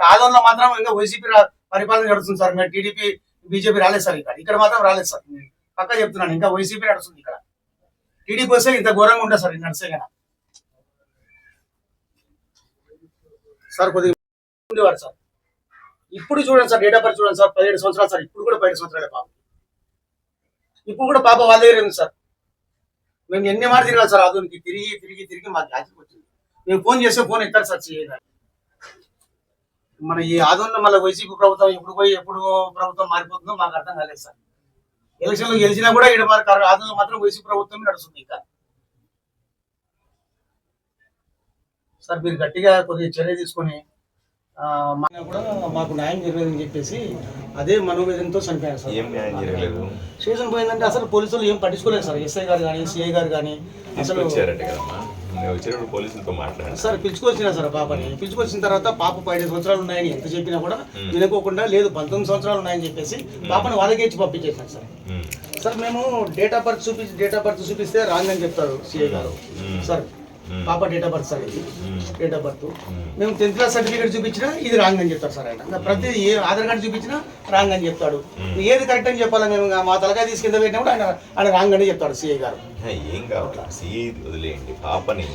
Sir మాత్రం ఇంకా YCP పరిపాలన నడుస్తుంది సార్. మేము టీడీపీ బీజేపీ రాలేదు సార్ ఇక్కడ ఇక్కడ మాత్రం రాలేదు సార్. పక్కా చెప్తున్నాను. ఇంకా వైసీపీ నడుస్తుంది ఇక్కడ. టీడీపీ వస్తే ఇంత ఘోరంగా ఉంటుంది సార్. ఇది కదా. సార్ కొద్దిగా ఉండేవారు సార్. ఇప్పుడు చూడండి సార్ డేట్ ఆఫ్ బర్త్ చూడండి సార్. పదిహేడు సంవత్సరాలు సార్. ఇప్పుడు కూడా పదిహేడు సంవత్సరాలే పాప. ఇప్పుడు కూడా పాప వాళ్ళ దగ్గర ఉంది సార్. మేము ఎన్ని మాట తిరగాలి సార్? అదునికి తిరిగి తిరిగి తిరిగి మాకు జాతికి వచ్చింది. మేము ఫోన్ చేస్తే ఫోన్ ఎత్తారు సార్ చేయడానికి మన ఈ ఆదోళన మళ్ళీ వైసీపీ ప్రభుత్వం ఎప్పుడు పోయి ఎప్పుడు ప్రభుత్వం మారిపోతుందో మాకు అర్థం కాలేదు సార్. ఎలక్షన్లో గెలిచినా కూడా ఇక్కడ ఆదోళన మాత్రం వైసీపీ ప్రభుత్వం నడుస్తుంది ఇంకా. సార్ మీరు గట్టిగా కొద్దిగా చర్య తీసుకొని కూడా మాకు న్యాయం జరగదని చెప్పేసి అదే మనోవేదనతో చనిపోయారు సార్. ఏం న్యాయం జరగలేదు? స్టేషన్ పోయిందంటే అసలు పోలీసులు ఏం పట్టించుకోలేదు సార్. ఎస్ఐ గారు కానీ సిఐ గారు కానీ అసలు వచ్చినప్పుడు పోలీసులతో మాట్లాడాను సార్ పిలుచుకొచ్చిన సార్ పాపని పిలుచుకొచ్చిన తర్వాత పాప పదిహేను సంవత్సరాలు ఉన్నాయని ఎంత చెప్పినా కూడా వినుకోకుండా లేదు పంతొమ్మిది సంవత్సరాలు ఉన్నాయని చెప్పేసి పాపని వాళ్ళకే ఇచ్చి పంపించేసాను సార్. సార్ మేము డేట్ ఆఫ్ బర్త్ చూపించి డేట్ ఆఫ్ బర్త్ చూపిస్తే రాంగ్ అని చెప్తారు సిఐ గారు. సార్. పాప డేట్ ఆఫ్ బర్త్ సార్ ఇది. Date of birth hmm. Tenth class certificate చూపించినా ఇది రాంగ్ అని చెప్తారు సార్ ఆయన. ప్రతి ఏ ఆధార్ కార్డు చూపించినా రాంగ్ అని చెప్తాడు. ఏది కరెక్ట్ అని చెప్పాలా మేము? మా తలకాయ తీసుకెళ్ళి పెట్టినప్పుడు ఆయన ఆయన రాంగ్ అని చెప్తాడు సిఐ గారు. ఏం కావాలి? సిఐ వదిలేయండి. పాపని